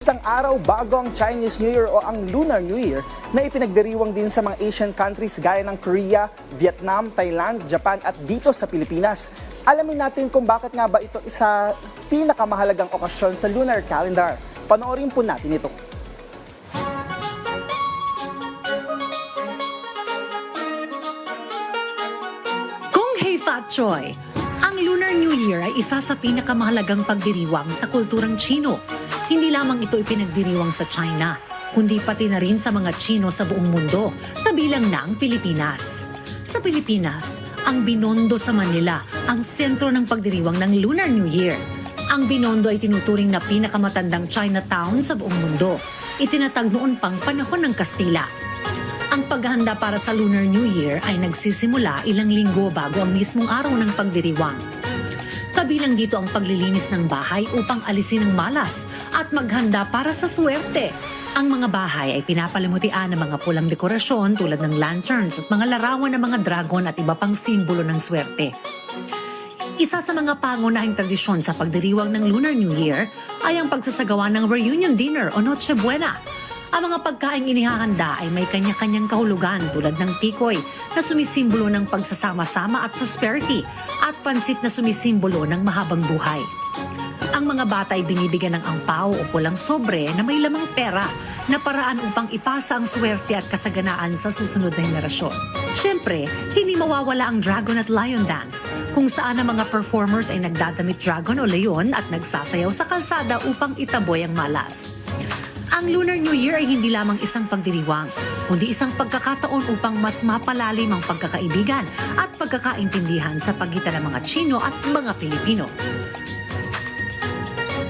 Isang araw bago ang Chinese New Year o ang Lunar New Year na ipinagdiriwang din sa mga Asian countries gaya ng Korea, Vietnam, Thailand, Japan at dito sa Pilipinas. Alamin natin kung bakit nga ba ito isa pinakamahalagang okasyon sa lunar calendar. Panoorin po natin ito. Kung Hey Fat Choi, ang Lunar New Year ay isa sa pinakamahalagang pagdiriwang sa kulturang Chino. Hindi lamang ito ipinagdiriwang sa China, kundi pati na rin sa mga Chino sa buong mundo, kabilang na ang Pilipinas. Sa Pilipinas, ang Binondo sa Manila ang sentro ng pagdiriwang ng Lunar New Year. Ang Binondo ay tinuturing na pinakamatandang Chinatown sa buong mundo. Itinatag noon pang panahon ng Kastila. Ang paghahanda para sa Lunar New Year ay nagsisimula ilang linggo bago ang mismong araw ng pagdiriwang. Kabilang dito ang paglilinis ng bahay upang alisin ang malas at maghanda para sa swerte. Ang mga bahay ay pinapalamutian ng mga pulang dekorasyon tulad ng lanterns at mga larawan ng mga dragon at iba pang simbolo ng swerte. Isa sa mga pangunahing tradisyon sa pagdiriwang ng Lunar New Year ay ang pagsasagawa ng reunion dinner o Noche Buena. Ang mga pagkain inihahanda ay may kanya-kanyang kahulugan tulad ng tikoy na sumisimbolo ng pagsasama-sama at prosperity at pansit na sumisimbolo ng mahabang buhay. Ang mga bata ay binibigyan ng angpaw o pulang sobre na may lamang pera na paraan upang ipasa ang swerte at kasaganaan sa susunod na henerasyon. Siyempre, hindi mawawala ang Dragon at Lion Dance, kung saan ang mga performers ay nagdadamit dragon o leon at nagsasayaw sa kalsada upang itaboy ang malas. Ang Lunar New Year ay hindi lamang isang pagdiriwang, kundi isang pagkakataon upang mas mapalalim ang pagkakaibigan at pagkakaintindihan sa pagitan ng mga Chino at mga Pilipino.